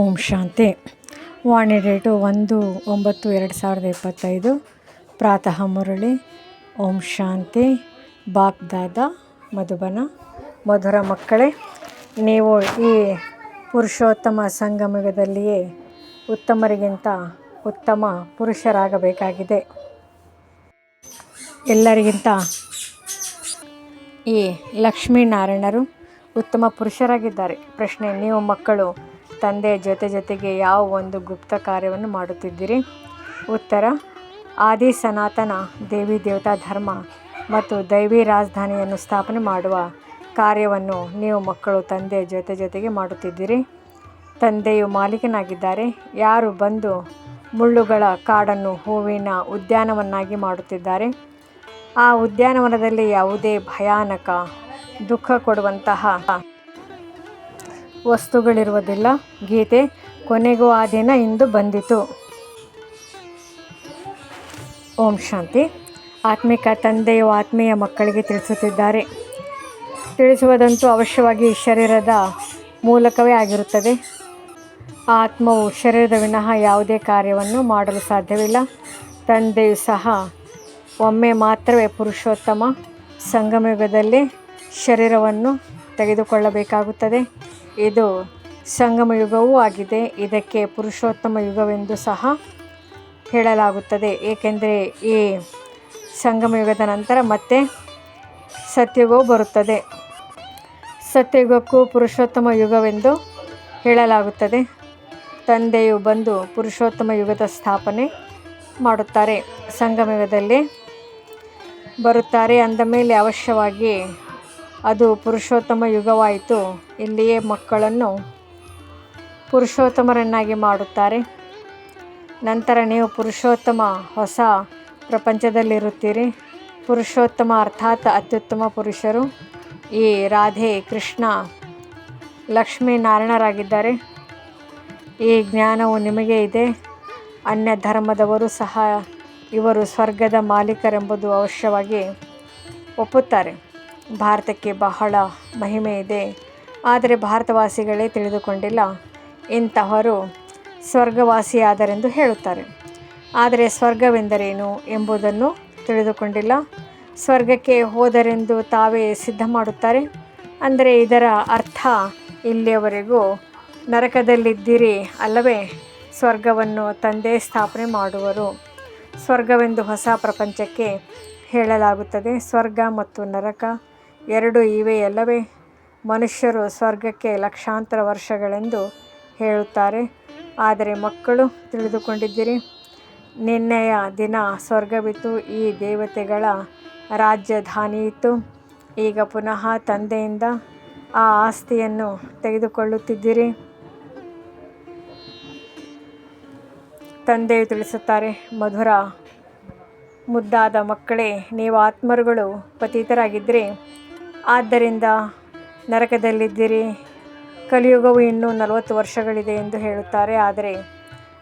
ಓಂ ಶಾಂತಿ. ವಾಣಿ date ಒಂದು ಒಂಬತ್ತು ಎರಡು ಸಾವಿರದ ಇಪ್ಪತ್ತೈದು. ಪ್ರಾತಃ ಮುರಳಿ, ಓಂ ಶಾಂತಿ. ಬಾಪ್ ದಾದ, ಮಧುಬನ, ಮಧುರ ಮಕ್ಕಳೇ, ನೀವು ಈ ಪುರುಷೋತ್ತಮ ಸಂಗಮಯುಗದಲ್ಲಿಯೇ ಉತ್ತಮರಿಗಿಂತ ಉತ್ತಮ ಪುರುಷರಾಗಬೇಕಾಗಿದೆ. ಎಲ್ಲರಿಗಿಂತ ಈ ಲಕ್ಷ್ಮೀನಾರಾಯಣರು ಉತ್ತಮ ಪುರುಷರಾಗಿದ್ದಾರೆ. ಪ್ರಶ್ನೆ, ನೀವು ಮಕ್ಕಳು ತಂದೆಯ ಜೊತೆ ಜೊತೆಗೆ ಯಾವ ಒಂದು ಗುಪ್ತ ಕಾರ್ಯವನ್ನು ಮಾಡುತ್ತಿದ್ದೀರಿ? ಉತ್ತರ, ಆದಿ ಸನಾತನ ದೇವಿ ದೇವತಾ ಧರ್ಮ ಮತ್ತು ದೈವಿ ರಾಜಧಾನಿಯನ್ನು ಸ್ಥಾಪನೆ ಮಾಡುವ ಕಾರ್ಯವನ್ನು ನೀವು ಮಕ್ಕಳು ತಂದೆಯ ಜೊತೆ ಜೊತೆಗೆ ಮಾಡುತ್ತಿದ್ದೀರಿ. ತಂದೆಯು ಮಾಲೀಕನಾಗಿದ್ದಾರೆ. ಯಾರು ಬಂದು ಮುಳ್ಳುಗಳ ಕಾಡನ್ನು ಹೂವಿನ ಉದ್ಯಾನವನ್ನಾಗಿ ಮಾಡುತ್ತಿದ್ದಾರೆ? ಆ ಉದ್ಯಾನವನದಲ್ಲಿ ಯಾವುದೇ ಭಯಾನಕ ದುಃಖ ಕೊಡುವಂತಹ ವಸ್ತುಗಳಿರುವುದಿಲ್ಲ. ಗೀತೆ ಕೊನೆಗೂ ಆ ದಿನ ಇಂದು ಬಂದಿತು. ಓಂ ಶಾಂತಿ. ಆತ್ಮಿಕ ತಂದೆಯು ಆತ್ಮೀಯ ಮಕ್ಕಳಿಗೆ ತಿಳಿಸುತ್ತಿದ್ದಾರೆ. ತಿಳಿಸುವುದಂತೂ ಅವಶ್ಯವಾಗಿ ಶರೀರದ ಮೂಲಕವೇ ಆಗಿರುತ್ತದೆ. ಆತ್ಮವು ಶರೀರದ ವಿನಃ ಯಾವುದೇ ಕಾರ್ಯವನ್ನು ಮಾಡಲು ಸಾಧ್ಯವಿಲ್ಲ. ತಂದೆಯು ಸಹ ಒಮ್ಮೆ ಮಾತ್ರವೇ ಪುರುಷೋತ್ತಮ. ಸಂಗಮಯುಗದಲ್ಲಿ ಶರೀರವನ್ನು ತೆಗೆದುಕೊಳ್ಳಬೇಕಾಗುತ್ತದೆ. ಇದು ಸಂಗಮ ಯುಗವೂ ಆಗಿದೆ. ಇದಕ್ಕೆ ಪುರುಷೋತ್ತಮ ಯುಗವೆಂದು ಸಹ ಹೇಳಲಾಗುತ್ತದೆ. ಏಕೆಂದರೆ ಈ ಸಂಗಮ ಯುಗದ ನಂತರ ಮತ್ತೆ ಸತ್ಯಯುಗವು ಬರುತ್ತದೆ. ಸತ್ಯಯುಗಕ್ಕೂ ಪುರುಷೋತ್ತಮ ಯುಗವೆಂದು ಹೇಳಲಾಗುತ್ತದೆ. ತಂದೆಯು ಬಂದು ಪುರುಷೋತ್ತಮ ಯುಗದ ಸ್ಥಾಪನೆ ಮಾಡುತ್ತಾರೆ. ಸಂಗಮ ಯುಗದಲ್ಲಿ ಬರುತ್ತಾರೆ. ಅಂದ ಮೇಲೆ ಅವಶ್ಯವಾಗಿ ಅದು ಪುರುಷೋತ್ತಮ ಯುಗವಾಯಿತು. ಇಲ್ಲಿಯೇ ಮಕ್ಕಳನ್ನು ಪುರುಷೋತ್ತಮರನ್ನಾಗಿ ಮಾಡುತ್ತಾರೆ. ನಂತರ ನೀವು ಪುರುಷೋತ್ತಮ ಹೊಸ ಪ್ರಪಂಚದಲ್ಲಿರುತ್ತೀರಿ. ಪುರುಷೋತ್ತಮ ಅರ್ಥಾತ್ ಅತ್ಯುತ್ತಮ ಪುರುಷರು. ಈ ರಾಧೆ ಕೃಷ್ಣ ಲಕ್ಷ್ಮೀನಾರಾಯಣರಾಗಿದ್ದಾರೆ. ಈ ಜ್ಞಾನವು ನಿಮಗೆ ಇದೆ. ಅನ್ಯ ಧರ್ಮದವರು ಸಹ ಇವರು ಸ್ವರ್ಗದ ಮಾಲೀಕರೆಂಬುದು ಅವಶ್ಯವಾಗಿ ಒಪ್ಪುತ್ತಾರೆ. ಭಾರತಕ್ಕೆ ಬಹಳ ಮಹಿಮೆ ಇದೆ. ಆದರೆ ಭಾರತವಾಸಿಗಳೇ ತಿಳಿದುಕೊಂಡಿಲ್ಲ. ಇಂತಹವರು ಸ್ವರ್ಗವಾಸಿಯಾದರೆಂದು ಹೇಳುತ್ತಾರೆ. ಆದರೆ ಸ್ವರ್ಗವೆಂದರೇನು ಎಂಬುದನ್ನು ತಿಳಿದುಕೊಂಡಿಲ್ಲ. ಸ್ವರ್ಗಕ್ಕೆ ಹೋದರೆಂದು ತಾವೇ ಸಿದ್ಧ ಮಾಡುತ್ತಾರೆ. ಅಂದರೆ ಇದರ ಅರ್ಥ ಇಲ್ಲಿಯವರೆಗೂ ನರಕದಲ್ಲಿದ್ದೀರಿ ಅಲ್ಲವೇ? ಸ್ವರ್ಗವನ್ನು ತಂದೆ ಸ್ಥಾಪನೆ ಮಾಡುವರು. ಸ್ವರ್ಗವೆಂದು ಹೊಸ ಪ್ರಪಂಚಕ್ಕೆ ಹೇಳಲಾಗುತ್ತದೆ. ಸ್ವರ್ಗ ಮತ್ತು ನರಕ ಎರಡು ಇವೆಯಲ್ಲವೇ ಮನುಷ್ಯರು ಸ್ವರ್ಗಕ್ಕೆ ಲಕ್ಷಾಂತರ ವರ್ಷಗಳೆಂದು ಹೇಳುತ್ತಾರೆ. ಆದರೆ ಮಕ್ಕಳು ತಿಳಿದುಕೊಂಡಿದ್ದೀರಿ? ನಿನ್ನೆಯ ದಿನ ಸ್ವರ್ಗವಿತ್ತು, ಈ ದೇವತೆಗಳ ರಾಜಧಾನಿಯಿತ್ತು. ಈಗ ಪುನಃ ತಂದೆಯಿಂದ ಆ ಆಸ್ತಿಯನ್ನು ತೆಗೆದುಕೊಳ್ಳುತ್ತಿದ್ದೀರಿ. ತಂದೆಯು ತಿಳಿಸುತ್ತಾರೆ, ಮಧುರ, ಮುದ್ದಾದ ಮಕ್ಕಳೇ, ನೀವು ಆತ್ಮರುಗಳು ಪತಿತರಾಗಿದ್ದರೆ ಆದ್ದರಿಂದ ನರಕದಲ್ಲಿದ್ದೀರಿ. ಕಲಿಯುಗವು ಇನ್ನೂ ನಲವತ್ತು ವರ್ಷಗಳಿದೆ ಎಂದು ಹೇಳುತ್ತಾರೆ. ಆದರೆ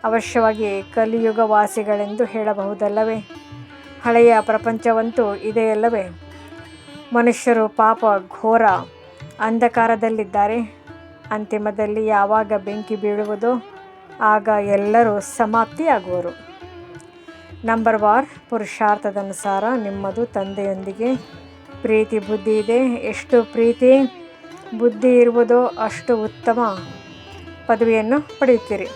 ಅವಶ್ಯವಾಗಿ ಕಲಿಯುಗವಾಸಿಗಳೆಂದು ಹೇಳಬಹುದಲ್ಲವೇ? ಹಳೆಯ ಪ್ರಪಂಚವಂತೂ ಇದೆಯಲ್ಲವೇ ಮನುಷ್ಯರು ಪಾಪ ಘೋರ ಅಂಧಕಾರದಲ್ಲಿದ್ದಾರೆ. ಅಂತಿಮದಲ್ಲಿ ಯಾವಾಗ ಬೆಂಕಿ ಬೀಳುವುದೋ ಆಗ ಎಲ್ಲರೂ ಸಮಾಪ್ತಿಯಾಗುವರು. ನಂಬರ್ ವಾರ್ ಪುರುಷಾರ್ಥದನುಸಾರ ನಿಮ್ಮದು ತಂದೆಯೊಂದಿಗೆ ಪ್ರೀತಿ ಬುದ್ಧಿ ಇದೆ. ಎಷ್ಟು ಪ್ರೀತಿ, ಬುದ್ಧಿ ಇರುವುದೋ ಅಷ್ಟು ಉತ್ತಮ ಪದವಿಯನ್ನು ಪಡೆಯುತ್ತೀರಿ.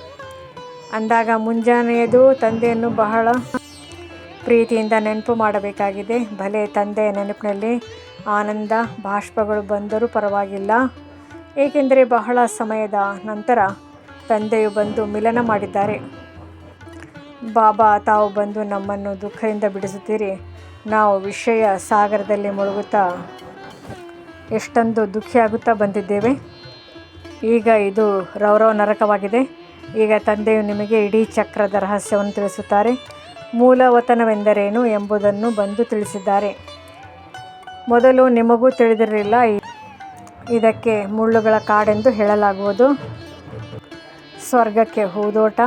ಅಂದಾಗ ಮುಂಜಾನೆಯದು ತಂದೆಯನ್ನು ಬಹಳ ಪ್ರೀತಿಯಿಂದ ನೆನಪು ಮಾಡಬೇಕಾಗಿದೆ. ಭಲೆ ತಂದೆಯ ನೆನಪಿನಲ್ಲಿ ಆನಂದ, ಬಾಷ್ಪಗಳು ಬಂದರೂ ಪರವಾಗಿಲ್ಲ. ಏಕೆಂದರೆ ಬಹಳ ಸಮಯದ ನಂತರ ತಂದೆಯು ಬಂದು ಮಿಲನ ಮಾಡಿದ್ದಾರೆ. ಬಾಬಾ, ತಾವು ಬಂದು ನಮ್ಮನ್ನು ದುಃಖದಿಂದ ಬಿಡಿಸುತ್ತೀರಿ. ನಾವು ವಿಷಯ ಸಾಗರದಲ್ಲಿ ಮುಳುಗುತ್ತಾ ಎಷ್ಟೊಂದು ದುಃಖಿಯಾಗುತ್ತಾ ಬಂದಿದ್ದೇವೆ. ಈಗ ಇದು ರೌರವ ನರಕವಾಗಿದೆ. ಈಗ ತಂದೆಯು ನಿಮಗೆ ಇಡೀ ಚಕ್ರದ ರಹಸ್ಯವನ್ನು ತಿಳಿಸುತ್ತಾರೆ. ಮೂಲವತನವೆಂದರೇನು ಎಂಬುದನ್ನು ಬಂದು ತಿಳಿಸಿದ್ದಾರೆ. ಮೊದಲು ನಿಮಗೂ ತಿಳಿದಿರಲಿಲ್ಲ. ಇದಕ್ಕೆ ಮುಳ್ಳುಗಳ ಕಾಡೆಂದು ಹೇಳಲಾಗುವುದು. ಸ್ವರ್ಗಕ್ಕೆ ಹೂದೋಟ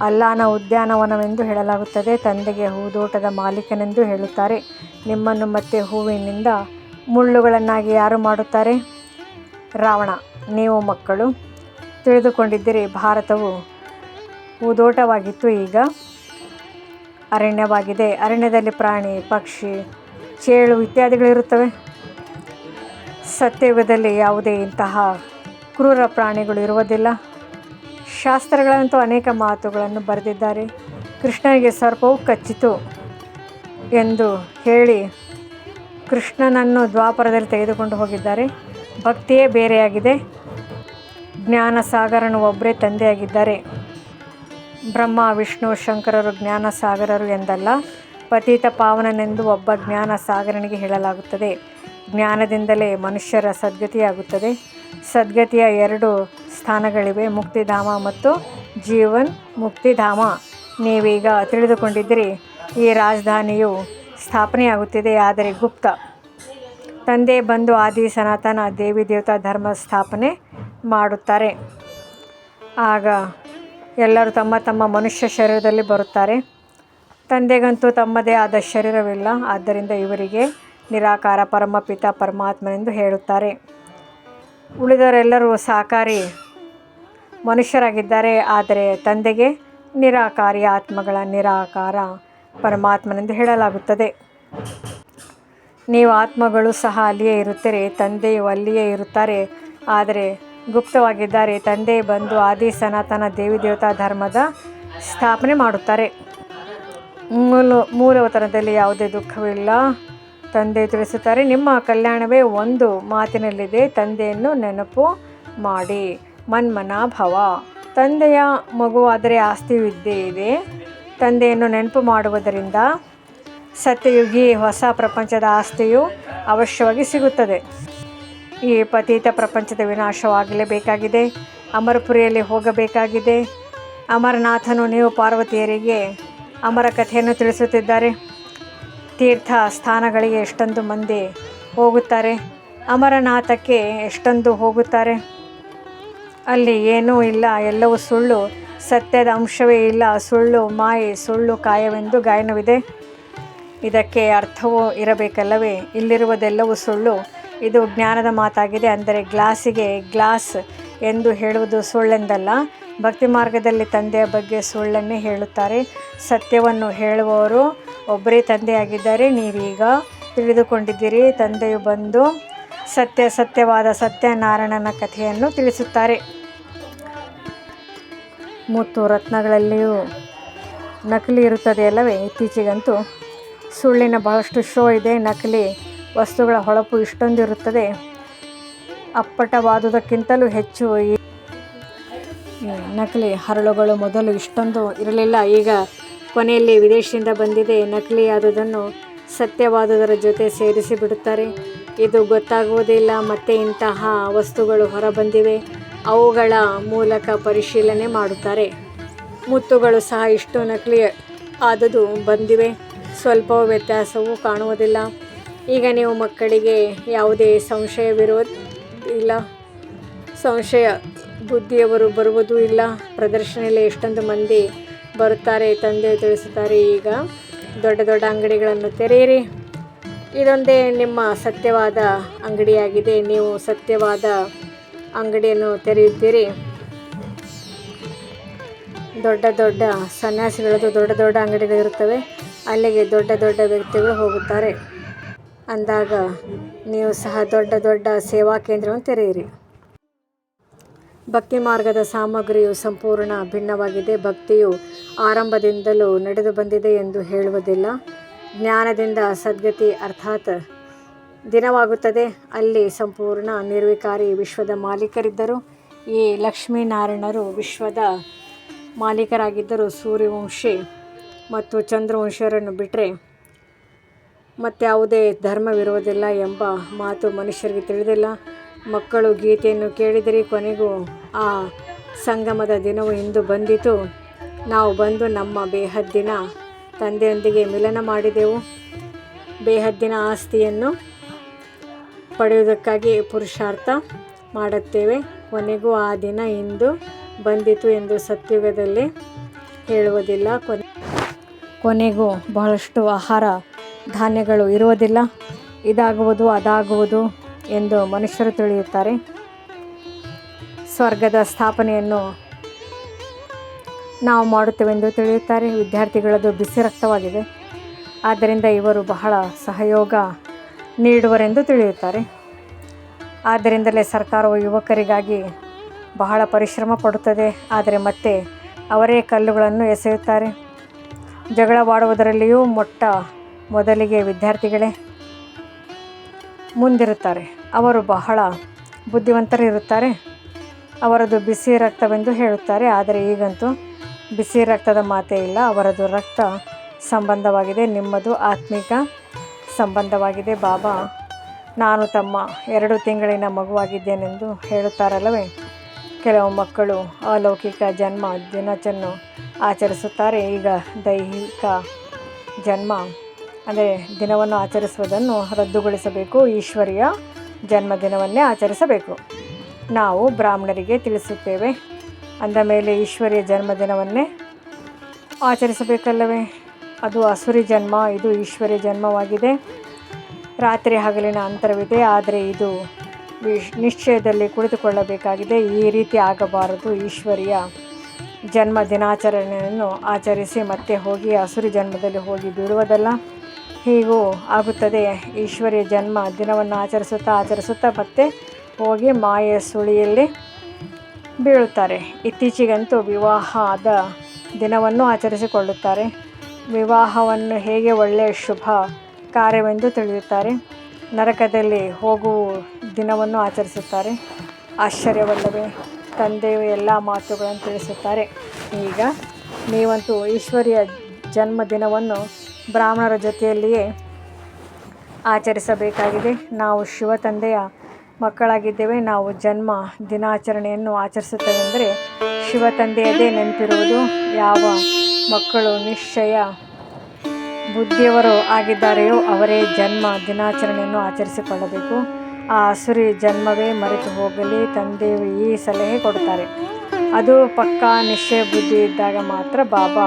ಅಲ್ಲಾನ ಉದ್ಯಾನವನವೆಂದು ಹೇಳಲಾಗುತ್ತದೆ. ತಂದೆಗೆ ಹೂದೋಟದ ಮಾಲೀಕನೆಂದು ಹೇಳುತ್ತಾರೆ. ನಿಮ್ಮನ್ನು ಮತ್ತೆ ಹೂವಿನಿಂದ ಮುಳ್ಳುಗಳನ್ನಾಗಿ ಯಾರು ಮಾಡುತ್ತಾರೆ? ರಾವಣ, ನೀವು ಮಕ್ಕಳು, ತಿಳಿದುಕೊಂಡಿದ್ದರೆ. ಭಾರತವು ಹೂದೋಟವಾಗಿತ್ತು, ಈಗ ಅರಣ್ಯವಾಗಿದೆ. ಅರಣ್ಯದಲ್ಲಿ ಪ್ರಾಣಿ, ಪಕ್ಷಿ, ಚೇಳು ಇತ್ಯಾದಿಗಳಿರುತ್ತವೆ. ಸತ್ಯಯುಗದಲ್ಲಿ ಯಾವುದೇ ಇಂತಹ ಕ್ರೂರ ಪ್ರಾಣಿಗಳು ಇರುವುದಿಲ್ಲ. ಶಾಸ್ತ್ರಗಳಂತೂ ಅನೇಕ ಮಾತುಗಳನ್ನು ಬರೆದಿದ್ದಾರೆ. ಕೃಷ್ಣನಿಗೆ ಸರ್ಪವು ಕಚ್ಚಿತು ಎಂದು ಹೇಳಿ ಕೃಷ್ಣನನ್ನು ದ್ವಾಪರದಲ್ಲಿ ತೆಗೆದುಕೊಂಡು ಹೋಗಿದ್ದಾರೆ. ಭಕ್ತಿಯೇ ಬೇರೆಯಾಗಿದೆ. ಜ್ಞಾನ ಸಾಗರನು ಒಬ್ಬರೇ ತಂದೆಯಾಗಿದ್ದಾರೆ. ಬ್ರಹ್ಮ, ವಿಷ್ಣು, ಶಂಕರರು ಜ್ಞಾನ ಸಾಗರರು ಎಂದಲ್ಲ, ಪತೀತ ಪಾವನನೆಂದು ಒಬ್ಬ ಜ್ಞಾನ ಸಾಗರನಿಗೆ ಹೇಳಲಾಗುತ್ತದೆ. ಜ್ಞಾನದಿಂದಲೇ ಮನುಷ್ಯರ ಸದ್ಗತಿಯಾಗುತ್ತದೆ. ಸದ್ಗತಿಯ ಎರಡು ಸ್ಥಾನಗಳಿವೆ, ಮುಕ್ತಿಧಾಮ ಮತ್ತು ಜೀವನ್ ಮುಕ್ತಿಧಾಮ. ನೀವೀಗ ತಿಳಿದುಕೊಂಡಿದ್ದೀರಿ, ಈ ರಾಜಧಾನಿಯು ಸ್ಥಾಪನೆಯಾಗುತ್ತಿದೆ, ಆದರೆ ಗುಪ್ತ. ತಂದೆ ಬಂದು ಆದಿ ಸನಾತನ ದೇವಿ ದೇವತಾ ಧರ್ಮ ಸ್ಥಾಪನೆ ಮಾಡುತ್ತಾರೆ. ಆಗ ಎಲ್ಲರೂ ತಮ್ಮ ತಮ್ಮ ಮನುಷ್ಯ ಶರೀರದಲ್ಲಿ ಬರುತ್ತಾರೆ. ತಂದೆಗಂತೂ ತಮ್ಮದೇ ಆದ ಶರೀರವಿಲ್ಲ, ಆದ್ದರಿಂದ ಇವರಿಗೆ ನಿರಾಕಾರ ಪರಮಪಿತ ಪರಮಾತ್ಮನೆಂದು ಹೇಳುತ್ತಾರೆ. ಉಳಿದವರೆಲ್ಲರೂ ಸಹಕಾರಿ ಮನುಷ್ಯರಾಗಿದ್ದಾರೆ. ಆದರೆ ತಂದೆಗೆ ನಿರಾಕಾರಿ, ಆತ್ಮಗಳ ನಿರಾಕಾರ ಪರಮಾತ್ಮನೆಂದು ಹೇಳಲಾಗುತ್ತದೆ. ನೀವು ಆತ್ಮಗಳು ಸಹ ಅಲ್ಲಿಯೇ ಇರುತ್ತೀರಿ, ತಂದೆಯು ಅಲ್ಲಿಯೇ ಇರುತ್ತಾರೆ. ಆದರೆ ಗುಪ್ತವಾಗಿದ್ದಾರೆ, ತಂದೆ ಬಂದು ಆದಿ ಸನಾತನ ದೇವಿ ದೇವತಾ ಧರ್ಮದ ಸ್ಥಾಪನೆ ಮಾಡುತ್ತಾರೆ. ಮೂಲ ಮೂಲವತನದಲ್ಲಿ ಯಾವುದೇ ದುಃಖವಿಲ್ಲ. ತಂದೆ ತಿಳಿಸುತ್ತಾರೆ, ನಿಮ್ಮ ಕಲ್ಯಾಣವೇ ಒಂದು ಮಾತಿನಲ್ಲಿದೆ, ತಂದೆಯನ್ನು ನೆನಪು ಮಾಡಿ. ಮನ್ಮನ ಭವ ತಂದೆಯ ಮಗುವಾದರೆ ಆಸ್ತಿ ವಿದ್ಯೆ ಇದೆ, ತಂದೆಯನ್ನು ನೆನಪು ಮಾಡುವುದರಿಂದ ಸತ್ಯಯುಗಿ ಹೊಸ ಪ್ರಪಂಚದ ಆಸ್ತಿಯು ಅವಶ್ಯವಾಗಿ ಸಿಗುತ್ತದೆ. ಈ ಪತೀತ ಪ್ರಪಂಚದ ವಿನಾಶವಾಗಲೇಬೇಕಾಗಿದೆ, ಅಮರಪುರಿಯಲ್ಲಿ ಹೋಗಬೇಕಾಗಿದೆ. ಅಮರನಾಥನು, ನೀವು ಪಾರ್ವತಿಯರಿಗೆ ಅಮರ ಕಥೆಯನ್ನು ತಿಳಿಸುತ್ತಿದ್ದಾರೆ. ತೀರ್ಥ ಸ್ಥಾನಗಳಿಗೆ ಎಷ್ಟೊಂದು ಮಂದಿ ಹೋಗುತ್ತಾರೆ, ಅಮರನಾಥಕ್ಕೆ ಎಷ್ಟೊಂದು ಹೋಗುತ್ತಾರೆ. ಅಲ್ಲಿ ಏನೂ ಇಲ್ಲ, ಎಲ್ಲವೂ ಸುಳ್ಳು, ಸತ್ಯದ ಅಂಶವೇ ಇಲ್ಲ, ಸುಳ್ಳು ಮಾಯೆ, ಸುಳ್ಳು ಕಾಯವೆಂದು ಗಾಯನವಿದೆ. ಇದಕ್ಕೆ ಅರ್ಥವೂ ಇರಬೇಕಲ್ಲವೇ? ಇಲ್ಲಿರುವುದೆಲ್ಲವೂ ಸುಳ್ಳು. ಇದು ಜ್ಞಾನದ ಮಾತಾಗಿದೆ, ಅಂದರೆ ಗ್ಲಾಸಿಗೆ ಗ್ಲಾಸ್ ಎಂದು ಹೇಳುವುದು ಸುಳ್ಳೆಂದಲ್ಲ. ಭಕ್ತಿ ಮಾರ್ಗದಲ್ಲಿ ತಂದೆಯ ಬಗ್ಗೆ ಸುಳ್ಳನ್ನೇ ಹೇಳುತ್ತಾರೆ. ಸತ್ಯವನ್ನು ಹೇಳುವವರು ಒಬ್ಬರೇ ತಂದೆಯಾಗಿದ್ದಾರೆ. ನೀವೀಗ ತಿಳಿದುಕೊಂಡಿದ್ದೀರಿ. ತಂದೆಯು ಬಂದು ಸತ್ಯ, ಸತ್ಯವಾದ ಸತ್ಯನಾರಾಯಣನ ಕಥೆಯನ್ನು ತಿಳಿಸುತ್ತಾರೆ. ಮುತ್ತು ರತ್ನಗಳಲ್ಲಿಯೂ ನಕಲಿ ಇರುತ್ತದೆ ಅಲ್ಲವೇ? ಇತ್ತೀಚೆಗಂತೂ ಸುಳ್ಳಿನ ಬಹಳಷ್ಟು ಶೋ ಇದೆ. ನಕಲಿ ವಸ್ತುಗಳ ಹೊಳಪು ಇಷ್ಟೊಂದು ಇರುತ್ತದೆ ಅಪ್ಪಟವಾದುದಕ್ಕಿಂತಲೂ ಹೆಚ್ಚು ನಕಲಿ ಹರಳುಗಳು ಮೊದಲು ಇಷ್ಟೊಂದು ಇರಲಿಲ್ಲ. ಈಗ ಕೊನೆಯಲ್ಲಿ ವಿದೇಶದಿಂದ ಬಂದಿದೆ. ನಕಲಿಯಾದುದನ್ನು ಸತ್ಯವಾದುದರ ಜೊತೆ ಸೇರಿಸಿ ಬಿಡುತ್ತಾರೆ ಇದು ಗೊತ್ತಾಗುವುದಿಲ್ಲ. ಮತ್ತೆ ಇಂತಹ ವಸ್ತುಗಳು ಹೊರಬಂದಿವೆ. ಅವುಗಳ ಮೂಲಕ ಪರಿಶೀಲನೆ ಮಾಡುತ್ತಾರೆ. ಮುತ್ತುಗಳು ಸಹ ಇಷ್ಟು ನಕಲಿ ಆದದು ಬಂದಿವೆ. ಸ್ವಲ್ಪ ವ್ಯತ್ಯಾಸವೂ ಕಾಣುವುದಿಲ್ಲ. ಈಗ ನೀವು ಮಕ್ಕಳಿಗೆ ಯಾವುದೇ ಇಲ್ಲ ಸಂಶಯ ಬುದ್ಧಿಯವರು ಬರುವುದೂ ಇಲ್ಲ. ಪ್ರದರ್ಶನದಲ್ಲಿ ಎಷ್ಟೊಂದು ಮಂದಿ ಬರುತ್ತಾರೆ, ತಂದೆ ತಿಳಿಸುತ್ತಾರೆ, ಈಗ ದೊಡ್ಡ ದೊಡ್ಡ ಅಂಗಡಿಗಳನ್ನು ತೆರೆಯಿರಿ. ಇದೊಂದೇ ನಿಮ್ಮ ಸತ್ಯವಾದ ಅಂಗಡಿಯಾಗಿದೆ. ನೀವು ಸತ್ಯವಾದ ಅಂಗಡಿಯನ್ನು ತೆರೆಯುತ್ತೀರಿ. ದೊಡ್ಡ ದೊಡ್ಡ ಸನ್ಯಾಸಿಗಳದ್ದು ದೊಡ್ಡ ದೊಡ್ಡ ಅಂಗಡಿಗಳಿರುತ್ತವೆ. ಅಲ್ಲಿಗೆ ದೊಡ್ಡ ದೊಡ್ಡ ವ್ಯಕ್ತಿಗಳು ಹೋಗುತ್ತಾರೆ. ಅಂದಾಗ ನೀವು ಸಹ ದೊಡ್ಡ ದೊಡ್ಡ ಸೇವಾ ಕೇಂದ್ರವನ್ನು ತೆರೆಯಿರಿ. ಭಕ್ತಿ ಮಾರ್ಗದ ಸಾಮಗ್ರಿಯು ಸಂಪೂರ್ಣ ಭಿನ್ನವಾಗಿದೆ. ಭಕ್ತಿಯು ಆರಂಭದಿಂದಲೂ ನಡೆದು ಬಂದಿದೆ ಎಂದು ಹೇಳುವುದಿಲ್ಲ. ಜ್ಞಾನದಿಂದ ಸದ್ಗತಿ ಅರ್ಥಾತ್ ದಿನವಾಗುತ್ತದೆ. ಅಲ್ಲಿ ಸಂಪೂರ್ಣ ನಿರ್ವಿಕಾರಿ ವಿಶ್ವದ ಮಾಲೀಕರಿದ್ದರು. ಈ ಲಕ್ಷ್ಮೀನಾರಾಯಣರು ವಿಶ್ವದ ಮಾಲೀಕರಾಗಿದ್ದರು. ಸೂರ್ಯವಂಶಿ ಮತ್ತು ಚಂದ್ರವಂಶಿಯರನ್ನು ಬಿಟ್ಟರೆ ಮತ್ತಾವುದೇ ಧರ್ಮವಿರುವುದಿಲ್ಲ ಎಂಬ ಮಾತು ಮನುಷ್ಯರಿಗೆ ತಿಳಿದಿಲ್ಲ. ಮಕ್ಕಳು ಗೀತೆಯನ್ನು ಕೇಳಿದರೆ ಕೊನೆಗೂ ಆ ಸಂಗಮದ ದಿನವು ಇಂದು ಬಂದಿತು. ನಾವು ಬಂದು ನಮ್ಮ ಬೇಹದ್ದಿನ ತಂದೆಯೊಂದಿಗೆ ಮಿಲನ ಮಾಡಿದೆವು. ಬೇಹದ್ದಿನ ಆಸ್ತಿಯನ್ನು ಪಡೆಯುವುದಕ್ಕಾಗಿ ಪುರುಷಾರ್ಥ ಮಾಡುತ್ತೇವೆ. ಕೊನೆಗೂ ಆ ದಿನ ಇಂದು ಬಂದಿತು ಎಂದು ಸತ್ಯುಗದಲ್ಲಿ ಹೇಳುವುದಿಲ್ಲ. ಕೊನೆ ಕೊನೆಗೂ ಬಹಳಷ್ಟು ಆಹಾರ ಧಾನ್ಯಗಳು ಇರುವುದಿಲ್ಲ. ಇದಾಗುವುದು ಅದಾಗುವುದು. ಎಂದು ಮನುಷ್ಯರು ತಿಳಿಯುತ್ತಾರೆ. ಸ್ವರ್ಗದ ಸ್ಥಾಪನೆಯನ್ನು ನಾವು ಮಾಡುತ್ತೇವೆಂದು ತಿಳಿಯುತ್ತಾರೆ. ವಿದ್ಯಾರ್ಥಿಗಳದು ಬಿಸಿ ರಕ್ತವಾಗಿದೆ. ಆದ್ದರಿಂದ ಇವರು ಬಹಳ ಸಹಯೋಗ ನೀಡುವರೆಂದು ತಿಳಿಯುತ್ತಾರೆ. ಆದ್ದರಿಂದಲೇ ಸರ್ಕಾರವು ಯುವಕರಿಗಾಗಿ ಬಹಳ ಪರಿಶ್ರಮ ಪಡುತ್ತದೆ. ಆದರೆ ಮತ್ತೆ ಅವರೇ ಕಲ್ಲುಗಳನ್ನು ಎಸೆಯುತ್ತಾರೆ. ಜಗಳವಾಡುವುದರಲ್ಲಿಯೂ ಮೊಟ್ಟ ಮೊದಲಿಗೆ ವಿದ್ಯಾರ್ಥಿಗಳೇ ಮುಂದಿರುತ್ತಾರೆ. ಅವರು ಬಹಳ ಬುದ್ಧಿವಂತರಿರುತ್ತಾರೆ. ಅವರದು ಬಿಸಿ ರಕ್ತವೆಂದು ಹೇಳುತ್ತಾರೆ. ಆದರೆ ಈಗಂತೂ ಬಿಸಿ ರಕ್ತದ ಮಾತೇ ಇಲ್ಲ. ಅವರದು ರಕ್ತ ಸಂಬಂಧವಾಗಿದೆ. ನಿಮ್ಮದು ಆತ್ಮಿಕ ಸಂಬಂಧವಾಗಿದೆ. ಬಾಬಾ, ನಾನು ತಮ್ಮ ಎರಡು ತಿಂಗಳಿನ ಮಗುವಾಗಿದ್ದೇನೆಂದು ಹೇಳುತ್ತಾರಲ್ಲವೇ? ಕೆಲವು ಮಕ್ಕಳು ಅಲೌಕಿಕ ಜನ್ಮ ದಿನಚನ್ನು ಆಚರಿಸುತ್ತಾರೆ. ಈಗ ದೈಹಿಕ ಜನ್ಮ ಅಂದರೆ ದಿನವನ್ನು ಆಚರಿಸುವುದನ್ನು ರದ್ದುಗೊಳಿಸಬೇಕು. ಈಶ್ವರಿಯ ಜನ್ಮದಿನವನ್ನೇ ಆಚರಿಸಬೇಕು. ನಾವು ಬ್ರಾಹ್ಮಣರಿಗೆ ತಿಳಿಸುತ್ತೇವೆ. ಅಂದ ಮೇಲೆ ಈಶ್ವರಿಯ ಜನ್ಮದಿನವನ್ನೇ ಆಚರಿಸಬೇಕಲ್ಲವೇ? ಅದು ಅಸುರಿ ಜನ್ಮ, ಇದು ಈಶ್ವರಿಯ ಜನ್ಮವಾಗಿದೆ. ರಾತ್ರಿ ಹಗಲಿನ ಅಂತರವಿದೆ, ಆದರೆ ಇದು ವಿಶ್, ನಿಶ್ಚಯದಲ್ಲಿ ಕುಳಿತುಕೊಳ್ಳಬೇಕಾಗಿದೆ. ಈ ರೀತಿ ಆಗಬಾರದು. ಈಶ್ವರಿಯ ಜನ್ಮ ದಿನಾಚರಣೆಯನ್ನು ಆಚರಿಸಿ ಮತ್ತೆ ಹೋಗಿ ಹಸುರಿ ಜನ್ಮದಲ್ಲಿ ಹೋಗಿ ಬೀಳುವುದಲ್ಲ. ಹೀಗೂ ಆಗುತ್ತದೆ. ಈಶ್ವರಿಯ ಜನ್ಮ ದಿನವನ್ನು ಆಚರಿಸುತ್ತಾ ಆಚರಿಸುತ್ತಾ ಮತ್ತೆ ಹೋಗಿ ಮಾಯೆಯ ಸುಳಿಯಲ್ಲಿ ಬೀಳುತ್ತಾರೆ. ಇತ್ತೀಚೆಗಂತೂ ವಿವಾಹದ ದಿನವನ್ನು ಆಚರಿಸಿಕೊಳ್ಳುತ್ತಾರೆ. ವಿವಾಹವನ್ನು ಹೇಗೆ ಒಳ್ಳೆಯ ಶುಭ ಕಾರ್ಯವೆಂದು ತಿಳಿಯುತ್ತಾರೆ. ನರಕದಲ್ಲಿ ಹೋಗುವ ದಿನವನ್ನು ಆಚರಿಸುತ್ತಾರೆ. ಆಶ್ಚರ್ಯವಲ್ಲವೇ, ತಂದೆಯು ಎಲ್ಲ ಮಾತುಗಳನ್ನು ತಿಳಿಸುತ್ತಾರೆ. ಈಗ ನೀವಂತೂ ಈಶ್ವರಿಯ ಜನ್ಮದಿನವನ್ನು ಬ್ರಾಹ್ಮಣರ ಜೊತೆಯಲ್ಲಿಯೇ ಆಚರಿಸಬೇಕಾಗಿದೆ. ನಾವು ಶಿವ ತಂದೆಯ ಮಕ್ಕಳಾಗಿದ್ದೇವೆ. ನಾವು ಜನ್ಮ ದಿನಾಚರಣೆಯನ್ನು ಆಚರಿಸುತ್ತೇವೆಂದರೆ ಶಿವ ತಂದೆಯದೇ ನೆನಪಿರುವುದು. ಯಾವ ಮಕ್ಕಳು ನಿಶ್ಚಯ ಬುದ್ಧಿಯವರು ಆಗಿದ್ದಾರೆಯೋ ಅವರೇ ಜನ್ಮ ದಿನಾಚರಣೆಯನ್ನು ಆಚರಿಸಿಕೊಳ್ಳಬೇಕು. ಆ ಹಸುರಿ ಜನ್ಮವೇ ಮರೆತು ಹೋಗಲಿ. ತಂದೆಯು ಈ ಸಲಹೆ ಕೊಡ್ತಾರೆ ಅದು ಪಕ್ಕಾ ನಿಶ್ಚಯ ಬುದ್ಧಿ ಇದ್ದಾಗ ಮಾತ್ರ ಬಾಬಾ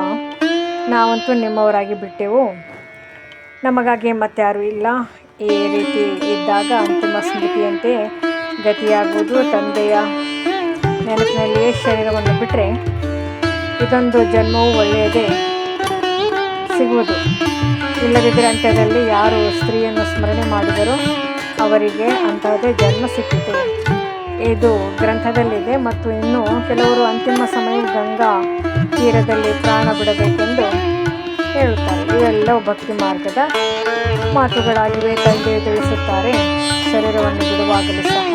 ನಾವಂತೂ ನಿಮ್ಮವರಾಗಿ ಬಿಟ್ಟೆವು. ನಮಗಾಗಿ ಮತ್ತಾರೂ ಇಲ್ಲ. ಈ ರೀತಿ ಇದ್ದಾಗ ಅಂತಿಮ ಸ್ಮೃತಿಯಂತೆ ಗತಿಯಾಗುವುದು ತಂದೆಯ ನೆನಪಿನಲ್ಲಿಯೇ ಶರೀರವನ್ನು ಬಿಟ್ಟರೆ ಇದೊಂದು ಜನ್ಮವು ಒಳ್ಳೆಯದೇ ಸಿಗುವುದು. ಇಲ್ಲದಿದ್ದರೆ ಅಂತ್ಯದಲ್ಲಿ ಯಾರು ಸ್ತ್ರೀಯನ್ನು ಸ್ಮರಣೆ ಮಾಡಿದರೂ ಅವರಿಗೆ ಅಂತಹದೇ ಜನ್ಮ ಸಿಕ್ಕಿತು ಇದು ಗ್ರಂಥದಲ್ಲಿದೆ ಮತ್ತು ಇನ್ನು ಕೆಲವರು ಅಂತಿಮ ಸಮಯ ಗಂಗಾ ತೀರದಲ್ಲಿ ಪ್ರಾಣ ಬಿಡಬೇಕೆಂದು ಹೇಳುತ್ತಾರೆ. ಇವೆಲ್ಲವೂ ಭಕ್ತಿ ಮಾರ್ಗದ ಮಾತುಗಳಾಗಿವೆ ತಂದೆ ತಿಳಿಸುತ್ತಾರೆ. ಶರೀರವನ್ನು ಬಿಡುವಾಗಲೂ ಸಹ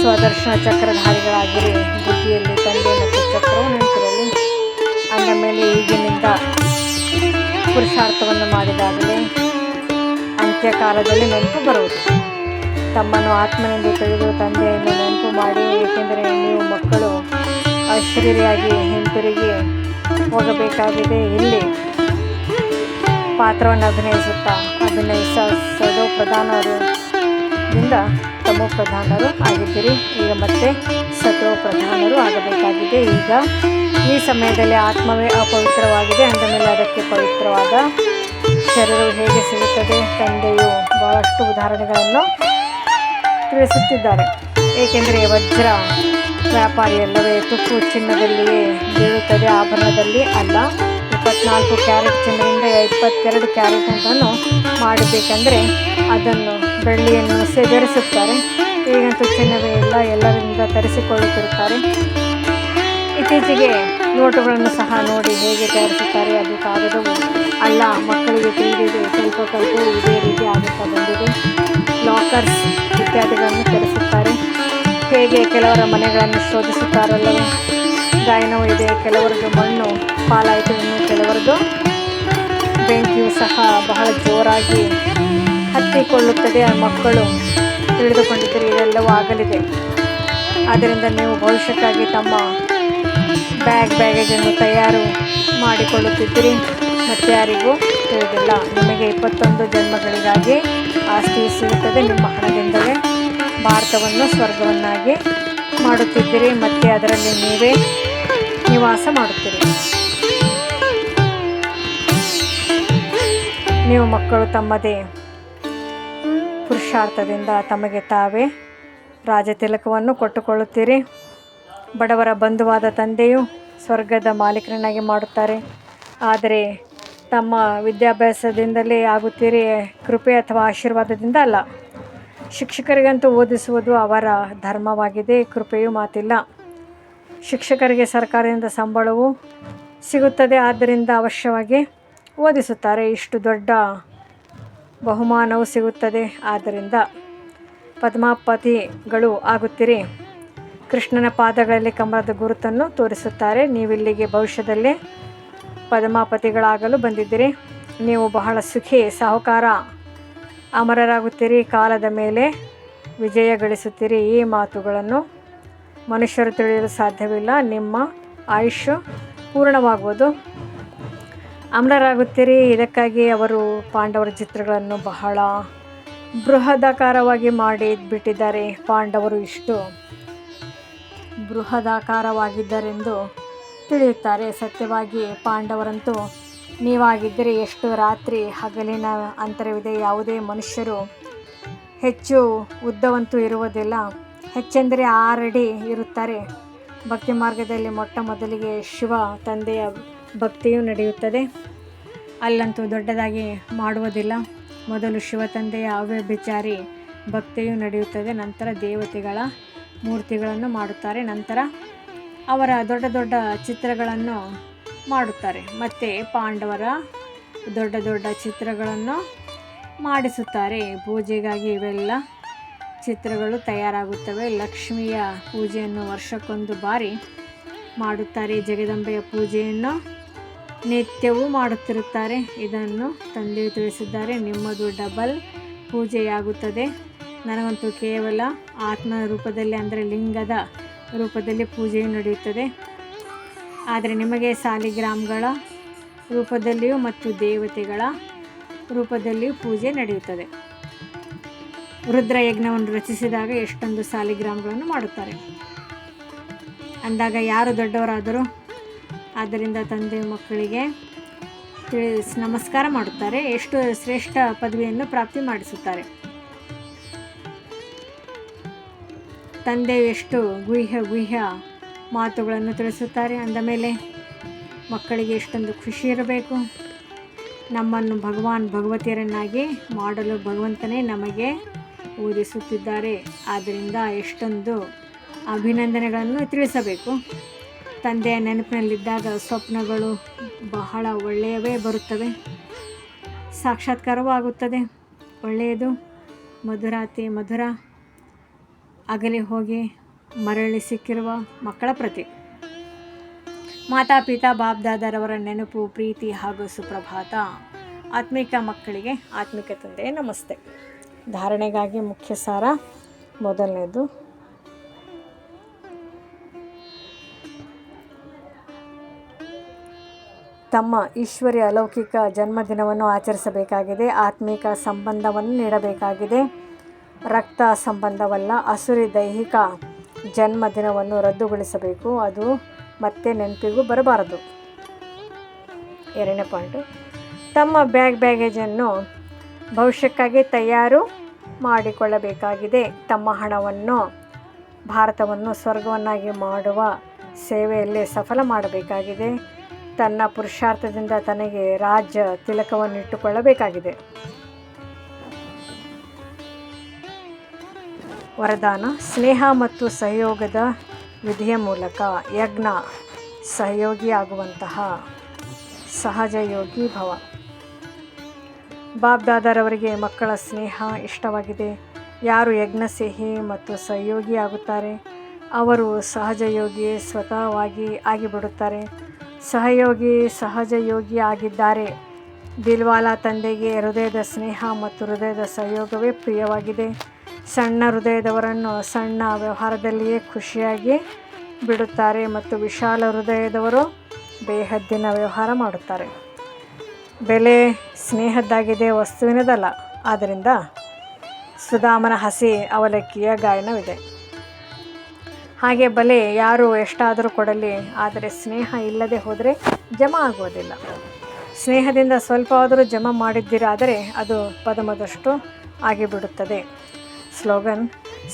ಸ್ವದರ್ಶನ ಚಕ್ರಧಾರಿಗಳಾಗಿರಿ. ಬುದ್ಧಿಯಲ್ಲಿ ತಂದೆ ಮತ್ತು ಚಕ್ರವು ನಿಂತಿರಲಿ. ಅಂದ ಮೇಲೆ ಈಗಿನಿಂದ ಪುರುಷಾರ್ಥವನ್ನು ಮಾಡಿದಾಗಲೇ ಅಂತ್ಯಕಾಲದಲ್ಲಿ ನೆನಪು ಬರುವುದು. ತಮ್ಮನ್ನು ಆತ್ಮನೆಂದು ತಿಳಿದು ತಂದೆಯನ್ನು ನೆನಪು ಮಾಡಿ, ಏಕೆಂದರೆ ನೀವು ಮಕ್ಕಳು ಅಶರೀರಿಯಾಗಿ ಹಿಂತಿರುಗಿ ಹೋಗಬೇಕಾಗಿದೆ. ಇಲ್ಲಿ ಪಾತ್ರವನ್ನು ಅಭಿನಯಿಸುತ್ತಾ ಅಭಿನಯಿಸ ಸದೋ ಪ್ರಧಾನರಿಂದ ತಮ್ಮ ಪ್ರಧಾನರು ಆಗಿದ್ದೀರಿ. ಈಗ ಮತ್ತೆ ಸತೋ ಪ್ರಧಾನರು ಆಗಬೇಕಾಗಿದೆ. ಈಗ ಈ ಸಮಯದಲ್ಲಿ ಆತ್ಮವೇ ಅಪವಿತ್ರವಾಗಿದೆ. ಅಂದ ಮೇಲೆ ಅದಕ್ಕೆ ಪವಿತ್ರವಾದ ಶರೀರವು ಹೇಗೆ ಸಿಗುತ್ತದೆ? ತಂದೆಯು ಬಹಳಷ್ಟು ಉದಾಹರಣೆಗಳನ್ನು ತಿಳಿಸುತ್ತಿದ್ದಾರೆ. ಏಕೆಂದರೆ ವಜ್ರ ವ್ಯಾಪಾರಿ ಅಲ್ಲವೇ? ತುಕ್ಕು ಚಿನ್ನದಲ್ಲಿಯೇ ಬೀಳುತ್ತದೆ. ಆಭರಣದಲ್ಲಿ ಅಲ್ಲ. ಇಪ್ಪತ್ನಾಲ್ಕು ಕ್ಯಾರೆಟ್ ಚಿನ್ನದಿಂದ ಇಪ್ಪತ್ತೆರಡು ಕ್ಯಾರೆಟ್ ಅಂತಲೂ ಮಾಡಬೇಕಂದ್ರೆ ಅದನ್ನು ಬೆಳ್ಳಿಯನ್ನು ಸೇರಿಸುತ್ತಾರೆ ಈಗಂತೂ ಚಿನ್ನವೇ ಇಲ್ಲ. ಎಲ್ಲರಿಂದ ತರಿಸಿಕೊಳ್ಳುತ್ತಿರುತ್ತಾರೆ. ಇತ್ತೀಚೆಗೆ ನೋಟುಗಳನ್ನು ಸಹ ನೋಡಿ ಹೇಗೆ ತಯಾರಿಸುತ್ತಾರೆ. ಅದು ಕಾಗದವು ಅಲ್ಲ. ಮಕ್ಕಳಿಗೆ ತಿಳಿದಿದೆ. ಸ್ವಲ್ಪವೂ ಇದೇ ರೀತಿ ಆಗುತ್ತಾ ಬಂದಿದೆ. ಲಾಕರ್ಸ್ ಇತ್ಯಾದಿಗಳನ್ನು ತರಿಸುತ್ತಾರೆ. ಹೇಗೆ ಕೆಲವರ ಮನೆಗಳನ್ನು ಶೋಧಿಸುತ್ತಾರಲ್ಲವೇ? ಗಾಯನವೂ ಇದೆ ಕೆಲವರದ್ದು ಮಣ್ಣು ಪಾಲಾಯಿತು, ಇನ್ನು ಕೆಲವರದ್ದು ಬೆಂಕಿಯು ಸಹ ಬಹಳ ಜೋರಾಗಿ ಹತ್ತಿಕೊಳ್ಳುತ್ತದೆ. ಮಕ್ಕಳು ತಿಳಿದುಕೊಂಡಿದ್ದರೆ ಇದೆಲ್ಲವೂ ಆಗಲಿದೆ. ಆದ್ದರಿಂದ ನೀವು ಭವಿಷ್ಯಕ್ಕಾಗಿ ತಮ್ಮ ಬ್ಯಾಗ್ ಬ್ಯಾಗೇಜನ್ನು ತಯಾರು ಮಾಡಿಕೊಳ್ಳುತ್ತಿದ್ದೀರಿ. ಮತ್ತು ಯಾರಿಗೂ ತಿಳಿದಿಲ್ಲ. ನಿಮಗೆ ಇಪ್ಪತ್ತೊಂದು ಜನ್ಮಗಳಿಗಾಗಿ ಆಸ್ತಿ ಸಿಗುತ್ತದೆ. ನಿಮ್ಮ ಹಣದಿಂದಲೇ ಭಾರತವನ್ನು ಸ್ವರ್ಗವನ್ನಾಗಿ ಮಾಡುತ್ತಿದ್ದೀರಿ, ಮತ್ತು ಅದರಲ್ಲಿ ನೀವೇ ನಿವಾಸ ಮಾಡುತ್ತೀರಿ. ನೀವು ಮಕ್ಕಳು ತಮ್ಮದೇ ಪುರುಷಾರ್ಥದಿಂದ ತಮಗೆ ತಾವೇ ರಾಜತಿಲಕವನ್ನು ಕೊಟ್ಟುಕೊಳ್ಳುತ್ತೀರಿ. ಬಡವರ ಬಂಧುವಾದ ತಂದೆಯು ಸ್ವರ್ಗದ ಮಾಲೀಕರನ್ನಾಗಿ ಮಾಡುತ್ತಾರೆ. ಆದರೆ ತಮ್ಮ ವಿದ್ಯಾಭ್ಯಾಸದಿಂದಲೇ ಆಗುತ್ತೀರಿ, ಕೃಪೆ ಅಥವಾ ಆಶೀರ್ವಾದದಿಂದ ಅಲ್ಲ. ಶಿಕ್ಷಕರಿಗಂತೂ ಓದಿಸುವುದು ಅವರ ಧರ್ಮವಾಗಿದೆ, ಕೃಪೆಯೂ ಮಾತಿಲ್ಲ. ಶಿಕ್ಷಕರಿಗೆ ಸರ್ಕಾರದಿಂದ ಸಂಬಳವು ಸಿಗುತ್ತದೆ, ಆದ್ದರಿಂದ ಅವಶ್ಯವಾಗಿ ಓದಿಸುತ್ತಾರೆ. ಇಷ್ಟು ದೊಡ್ಡ ಬಹುಮಾನವು ಸಿಗುತ್ತದೆ, ಆದ್ದರಿಂದ ಪದ್ಮಾಪತಿಗಳು ಆಗುತ್ತೀರಿ. ಕೃಷ್ಣನ ಪಾದಗಳಲ್ಲಿ ಕಮಲದ ಗುರುತನ್ನು ತೋರಿಸುತ್ತಾರೆ. ನೀವಿಲ್ಲಿಗೆ ಭವಿಷ್ಯದಲ್ಲಿ ಪದ್ಮಾಪತಿಗಳಾಗಲು ಬಂದಿದ್ದೀರಿ. ನೀವು ಬಹಳ ಸುಖಿ, ಸಾಹುಕಾರ. ಅಮರರಾಗುತ್ತೀರಿ, ಕಾಲದ ಮೇಲೆ ವಿಜಯ ಗಳಿಸುತ್ತೀರಿ. ಈ ಮಾತುಗಳನ್ನು ಮನುಷ್ಯರು ತಿಳಿಯಲು ಸಾಧ್ಯವಿಲ್ಲ. ನಿಮ್ಮ ಆಯುಷ್ಯ ಪೂರ್ಣವಾಗುವುದು. ಅಮರರಾಗುತ್ತೀರಿ. ಇದಕ್ಕಾಗಿ ಅವರು ಪಾಂಡವರ ಚಿತ್ರಗಳನ್ನು ಬಹಳ ಬೃಹದಾಕಾರವಾಗಿ ಮಾಡಿ ಬಿಟ್ಟಿದ್ದಾರೆ. ಪಾಂಡವರು ಇಷ್ಟು ಬೃಹದಾಕಾರವಾಗಿದ್ದಾರೆಂದು ತಿಳಿಯುತ್ತಾರೆ. ಸತ್ಯವಾಗಿ ಪಾಂಡವರಂತೂ ನೀವಾಗಿದ್ದರೆ ಎಷ್ಟು ರಾತ್ರಿ ಹಗಲಿನ ಅಂತರವಿದೆ? ಯಾವುದೇ ಮನುಷ್ಯರು ಹೆಚ್ಚು ಉದ್ದವಂತೂ ಇರುವುದಿಲ್ಲ. ಹೆಚ್ಚೆಂದರೆ ಆರಡಿ ಇರುತ್ತಾರೆ. ಭಕ್ತಿ ಮಾರ್ಗದಲ್ಲಿ ಮೊಟ್ಟ ಮೊದಲಿಗೆ ಶಿವ ತಂದೆಯ ಭಕ್ತಿಯು ನಡೆಯುತ್ತದೆ. ಅಲ್ಲಂತೂ ದೊಡ್ಡದಾಗಿ ಮಾಡುವುದಿಲ್ಲ. ಮೊದಲು ಶಿವ ತಂದೆಯ ಅವ್ಯಭಿಚಾರಿ ಭಕ್ತಿಯು ನಡೆಯುತ್ತದೆ. ನಂತರ ದೇವತೆಗಳ ಮೂರ್ತಿಗಳನ್ನು ಮಾಡುತ್ತಾರೆ. ನಂತರ ಅವರ ದೊಡ್ಡ ದೊಡ್ಡ ಚಿತ್ರಗಳನ್ನು ಮಾಡುತ್ತಾರೆ. ಮತ್ತು ಪಾಂಡವರ ದೊಡ್ಡ ದೊಡ್ಡ ಚಿತ್ರಗಳನ್ನು ಮಾಡಿಸುತ್ತಾರೆ. ಪೂಜೆಗಾಗಿ ಇವೆಲ್ಲ ಚಿತ್ರಗಳು ತಯಾರಾಗುತ್ತವೆ. ಲಕ್ಷ್ಮಿಯ ಪೂಜೆಯನ್ನು ವರ್ಷಕ್ಕೊಂದು ಬಾರಿ ಮಾಡುತ್ತಾರೆ. ಜಗದಂಬೆಯ ಪೂಜೆಯನ್ನು ನಿತ್ಯವೂ ಮಾಡುತ್ತಿರುತ್ತಾರೆ. ಇದನ್ನು ತಂದೆ ತಿಳಿಸಿದ್ದಾರೆ. ನಿಮ್ಮದು ಡಬಲ್ ಪೂಜೆಯಾಗುತ್ತದೆ. ನನಗಂತೂ ಕೇವಲ ಆತ್ಮ ರೂಪದಲ್ಲಿ, ಅಂದರೆ ಲಿಂಗದ ರೂಪದಲ್ಲಿ ಪೂಜೆಯು ನಡೆಯುತ್ತದೆ. ಆದರೆ ನಿಮಗೆ ಸಾಲಿಗ್ರಾಮ್ಗಳ ರೂಪದಲ್ಲಿಯೂ ಮತ್ತು ದೇವತೆಗಳ ರೂಪದಲ್ಲಿಯೂ ಪೂಜೆ ನಡೆಯುತ್ತದೆ. ರುದ್ರಯಜ್ಞವನ್ನು ರಚಿಸಿದಾಗ ಎಷ್ಟೊಂದು ಸಾಲಿಗ್ರಾಮ್ಗಳನ್ನು ಮಾಡುತ್ತಾರೆ. ಅಂದಾಗ ಯಾರು ದೊಡ್ಡವರಾದರೂ ಆದ್ದರಿಂದ ತಂದೆ ಮಕ್ಕಳಿಗೆ ತಿಳಿ ನಮಸ್ಕಾರ ಮಾಡುತ್ತಾರೆ. ಎಷ್ಟು ಶ್ರೇಷ್ಠ ಪದವಿಯನ್ನು ಪ್ರಾಪ್ತಿ ಮಾಡಿಸುತ್ತಾರೆ. ತಂದೆ ಎಷ್ಟು ಗುಹ್ಯ ಗುಹ್ಯ ಮಾತುಗಳನ್ನು ತಿಳಿಸುತ್ತಾರೆ. ಅಂದ ಮೇಲೆ ಮಕ್ಕಳಿಗೆ ಎಷ್ಟೊಂದು ಖುಷಿ ಇರಬೇಕು. ನಮ್ಮನ್ನು ಭಗವಾನ್ ಭಗವತಿಯರನ್ನಾಗಿ ಮಾಡಲು ಭಗವಂತನೇ ನಮಗೆ ಓದಿಸುತ್ತಿದ್ದಾರೆ ಆದ್ದರಿಂದ ಎಷ್ಟೊಂದು ಅಭಿನಂದನೆಗಳನ್ನು ತಿಳಿಸಬೇಕು. ತಂದೆಯ ನೆನಪಿನಲ್ಲಿದ್ದಾಗ ಸ್ವಪ್ನಗಳು ಬಹಳ ಒಳ್ಳೆಯವೇ ಬರುತ್ತವೆ. ಸಾಕ್ಷಾತ್ಕಾರವೂ ಆಗುತ್ತದೆ ಒಳ್ಳೆಯದು. ಮಧುರಾತಿ ಮಧುರ. ಅಗಲಿ ಹೋಗಿ ಮರಳಿ ಸಿಕ್ಕಿರುವ ಮಕ್ಕಳ ಪ್ರತಿ. ಮಾತಾಪಿತಾ ಬಾಬ್ದಾದರವರ ನೆನಪು, ಪ್ರೀತಿ ಹಾಗೂ ಸುಪ್ರಭಾತ. ಆತ್ಮಿಕ ಮಕ್ಕಳಿಗೆ ಆತ್ಮಿಕ ತಂದೆ, ನಮಸ್ತೆ. ಧಾರಣೆಗಾಗಿ ಮುಖ್ಯ ಸಾರ ಮೊದಲನೇದು. ತಮ್ಮ ಈಶ್ವರ್ಯ ಅಲೌಕಿಕ ಜನ್ಮದಿನವನ್ನು ಆಚರಿಸಬೇಕಾಗಿದೆ, ಆತ್ಮಿಕ ಸಂಬಂಧವನ್ನು ನೀಡಬೇಕಾಗಿದೆ. ರಕ್ತ ಸಂಬಂಧವಲ್ಲ ಅಸುರಿ ದೈಹಿಕ ಜನ್ಮದಿನವನ್ನು ರದ್ದುಗೊಳಿಸಬೇಕು. ಅದು ಮತ್ತೆ ನೆನಪಿಗೂ ಬರಬಾರದು. ಎರಡನೇ ಪಾಯಿಂಟು. ತಮ್ಮ ಬ್ಯಾಗ್ ಬ್ಯಾಗೇಜನ್ನು ಭವಿಷ್ಯಕ್ಕಾಗಿ ತಯಾರು ಮಾಡಿಕೊಳ್ಳಬೇಕಾಗಿದೆ. ತಮ್ಮ ಹಣವನ್ನು, ಭಾರತವನ್ನು ಸ್ವರ್ಗವನ್ನಾಗಿ ಮಾಡುವ ಸೇವೆಯಲ್ಲಿ ಸಫಲ ಮಾಡಬೇಕಾಗಿದೆ. ತನ್ನ ಪುರುಷಾರ್ಥದಿಂದ ತನಗೆ ರಾಜ್ಯ ತಿಲಕವನ್ನು ಇಟ್ಟುಕೊಳ್ಳಬೇಕಾಗಿದೆ ವರದಾನ, ಸ್ನೇಹ ಮತ್ತು ಸಹಯೋಗದ ವಿಧಿಯ ಮೂಲಕ ಯಜ್ಞ ಸಹಯೋಗಿಯಾಗುವಂತಹ ಸಹಜ ಯೋಗಿ ಭವ. ಬಾಬ್ದಾದರವರಿಗೆ ಮಕ್ಕಳ ಸ್ನೇಹ ಇಷ್ಟವಾಗಿದೆ. ಯಾರು ಯಜ್ಞ ಸಿಹಿ ಮತ್ತು ಸಹಯೋಗಿ ಆಗುತ್ತಾರೆ ಅವರು ಸಹಜ ಯೋಗಿ ಸ್ವತಃವಾಗಿ ಆಗಿಬಿಡುತ್ತಾರೆ. ಸಹಯೋಗಿ ಸಹಜ ಯೋಗಿ ಆಗಿದ್ದಾರೆ. ದಿಲ್ವಾಲಾ ತಂದೆಗೆ ಹೃದಯದ ಸ್ನೇಹ ಮತ್ತು ಹೃದಯದ ಸಹಯೋಗವೇ ಪ್ರಿಯವಾಗಿದೆ. ಸಣ್ಣ ಹೃದಯದವರನ್ನು ಸಣ್ಣ ವ್ಯವಹಾರದಲ್ಲಿಯೇ ಖುಷಿಯಾಗಿ ಬಿಡುತ್ತಾರೆ ಮತ್ತು ವಿಶಾಲ ಹೃದಯದವರು ಬೇಹದ್ದಿನ ವ್ಯವಹಾರ ಮಾಡುತ್ತಾರೆ. ಬೆಲೆ ಸ್ನೇಹದ್ದಾಗಿದೆ, ವಸ್ತುವಿನದಲ್ಲ. ಆದ್ದರಿಂದ ಸುಧಾಮನ ಹಸಿ ಅವಲಕ್ಕಿಯ ಗಾಯನವಿದೆ. ಹಾಗೆ ಬಲೆ ಯಾರು ಎಷ್ಟಾದರೂ ಕೊಡಲಿ, ಆದರೆ ಸ್ನೇಹ ಇಲ್ಲದೆ ಹೋದರೆ ಜಮ ಆಗುವುದಿಲ್ಲ. ಸ್ನೇಹದಿಂದ ಸ್ವಲ್ಪವಾದರೂ ಜಮ ಮಾಡಿದ್ದೀರಾದರೆ ಅದು ಪದಮದಷ್ಟು ಆಗಿಬಿಡುತ್ತದೆ. ಸ್ಲೋಗನ್.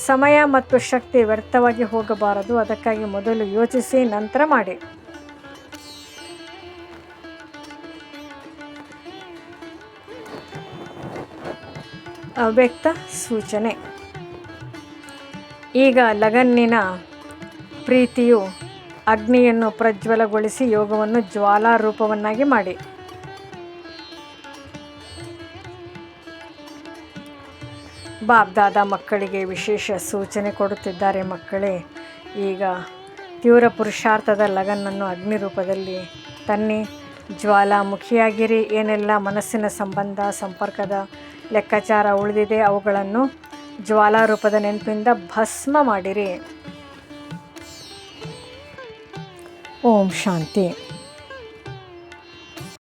ಸಮಯ ಮತ್ತು ಶಕ್ತಿ ವ್ಯರ್ಥವಾಗಿ ಹೋಗಬಾರದು, ಅದಕ್ಕಾಗಿ ಮೊದಲು ಯೋಚಿಸಿ, ನಂತರ ಮಾಡಿ. ಅವ್ಯಕ್ತ ಸೂಚನೆ. ಈಗ ಲಗನ್ನಿನ ಪ್ರೀತಿಯು ಅಗ್ನಿಯನ್ನು ಪ್ರಜ್ವಲಗೊಳಿಸಿ ಯೋಗವನ್ನು ಜ್ವಾಲಾರೂಪವನ್ನಾಗಿ ಮಾಡಿ. ಬಾಬ್ದಾದ ಮಕ್ಕಳಿಗೆ ವಿಶೇಷ ಸೂಚನೆ ಕೊಡುತ್ತಿದ್ದಾರೆ ಮಕ್ಕಳೇ. ಈಗ ತೀವ್ರ ಪುರುಷಾರ್ಥದ ಲಗನನ್ನು ಅಗ್ನಿ ರೂಪದಲ್ಲಿ ತನ್ನಿ. ಜ್ವಾಲಾಮುಖಿಯಾಗಿರಿ, ಏನೆಲ್ಲ ಮನಸ್ಸಿನ ಸಂಬಂಧ, ಸಂಪರ್ಕದ ಲೆಕ್ಕಾಚಾರ ಉಳಿದಿದೆ ಅವುಗಳನ್ನು ಜ್ವಾಲಾರೂಪದ ನೆನಪಿಂದ ಭಸ್ಮ ಮಾಡಿರಿ. ಓಂ ಶಾಂತಿ.